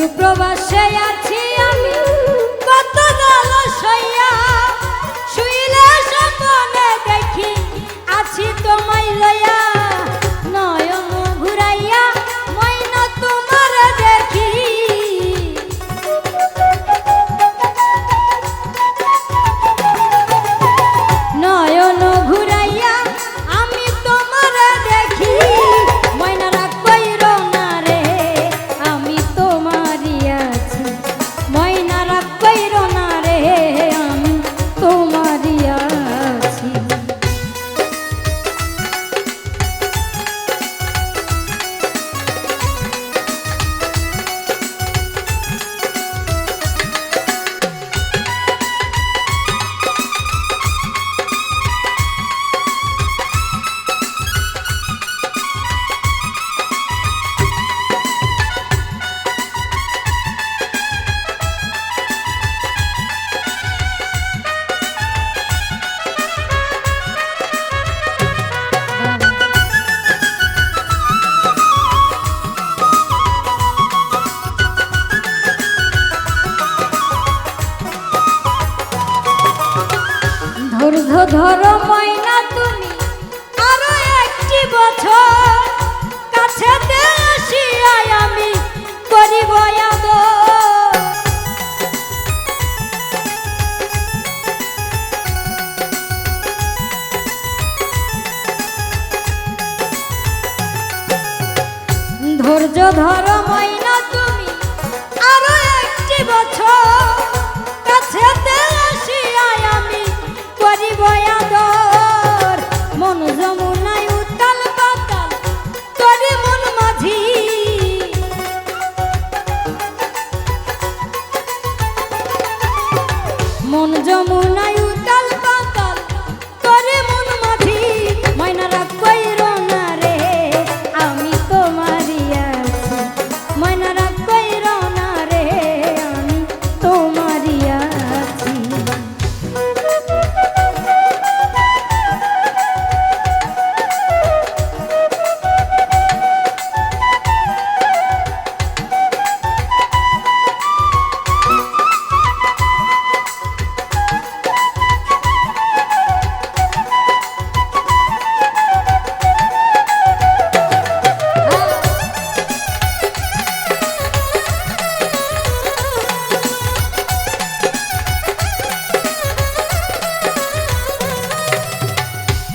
মরু প্রবাসে আছি আমি। কত গেল সইয়া ধৈর্য ধরো মাইনা তুমি আরও একটি বছর কাছে আমি করিব ধৈর্য তুমি আরও একটি বছর এমন যমুনায়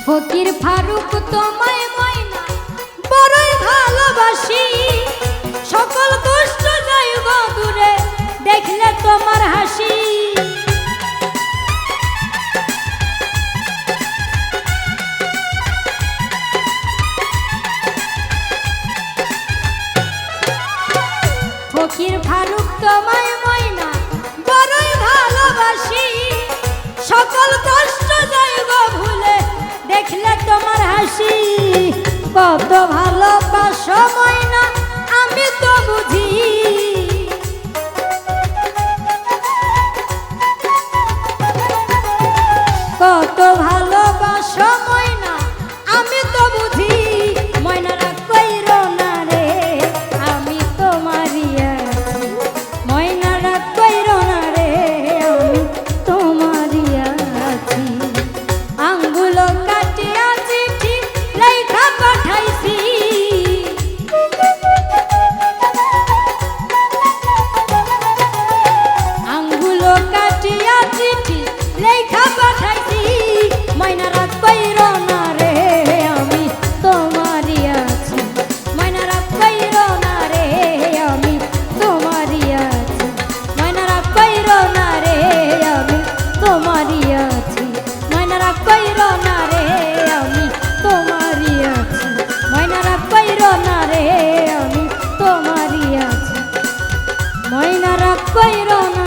ফকির ফারুক তোমায় ময়না, বড়ই ভালোবাসি। সকল কষ্ট যাইব দূরে দেখলে তোমার হাসি। ফকির ফারুক তোমায় দেখলে তোমার হাসি। কত ভালোবাসা সময় না আমি তো বুঝি। কইরো না।